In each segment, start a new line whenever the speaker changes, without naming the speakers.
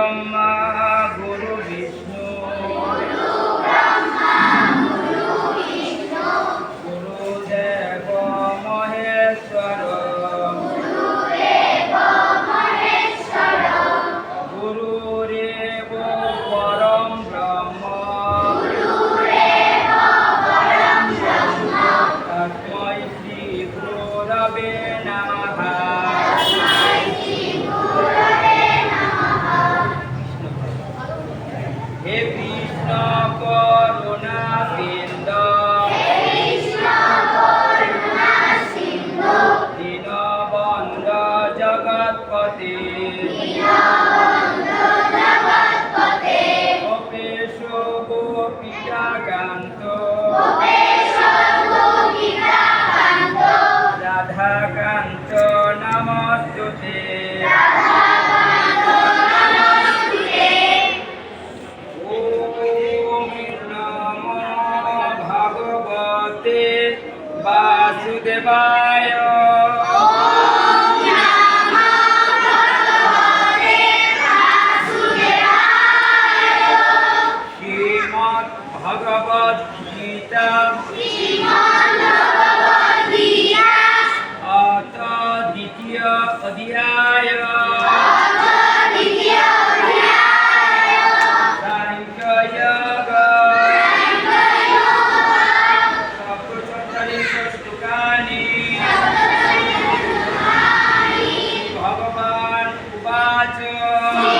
ব্রহ্মা গুরু বিষ্ণু। গুরুদেব মহেশ্বর। গুরুরেব পরম ব্রহ্ম। তৈ শ্রী গুরবে রাধাকান্ত নমস্তুতে। ভগবতে বাসুদেবায় Bhagavad Gita. Srimad Bhagavad Gita. Ata Ditya Adhyaya. Ata Ditya Adhyaya. Sankhya Yoga. Sankhya Yoga. Saptashatari Sastukani. Saptashatari Sastukani. Bhagavan Upacha.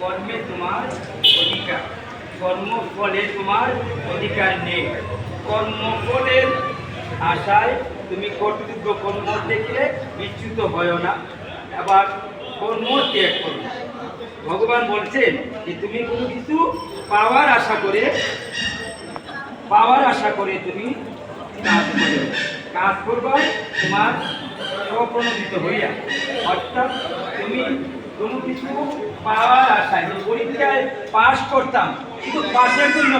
কর্মে তোমার অধিকার। কর্মফলে তোমার অধিকার নেই। কর্মফলের আশায় তুমি কর্তব্য কর্ম থেকে বিচ্যুত হয় না। আবার কর্ম ত্যাগ করো। ভগবান বলছেন যে তুমি কোনো কিছু পাওয়ার আশা করে, পাওয়ার আশা করে তুমি কাজ করো। কাজ করবা তোমার অপ্রণোদিত হইয়া, অর্থাৎ তুমি কোনো কিছু পাওয়ার আশায় যে পরীক্ষায় পাস করতাম। কিন্তু পাশের জন্য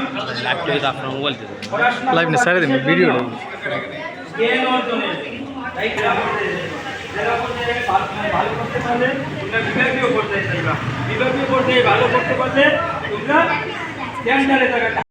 পড়াশোনা
লাইভ না
করবার
দিন ভিডিও
জ্ঞান অর্জনের তাই ভালো করতে পারলে তোমরা বিভাগীয় পর্যায়ে চাইবা বিভাগীয় পর্যায়ে ভালো করতে পারলে তোমরা থাকা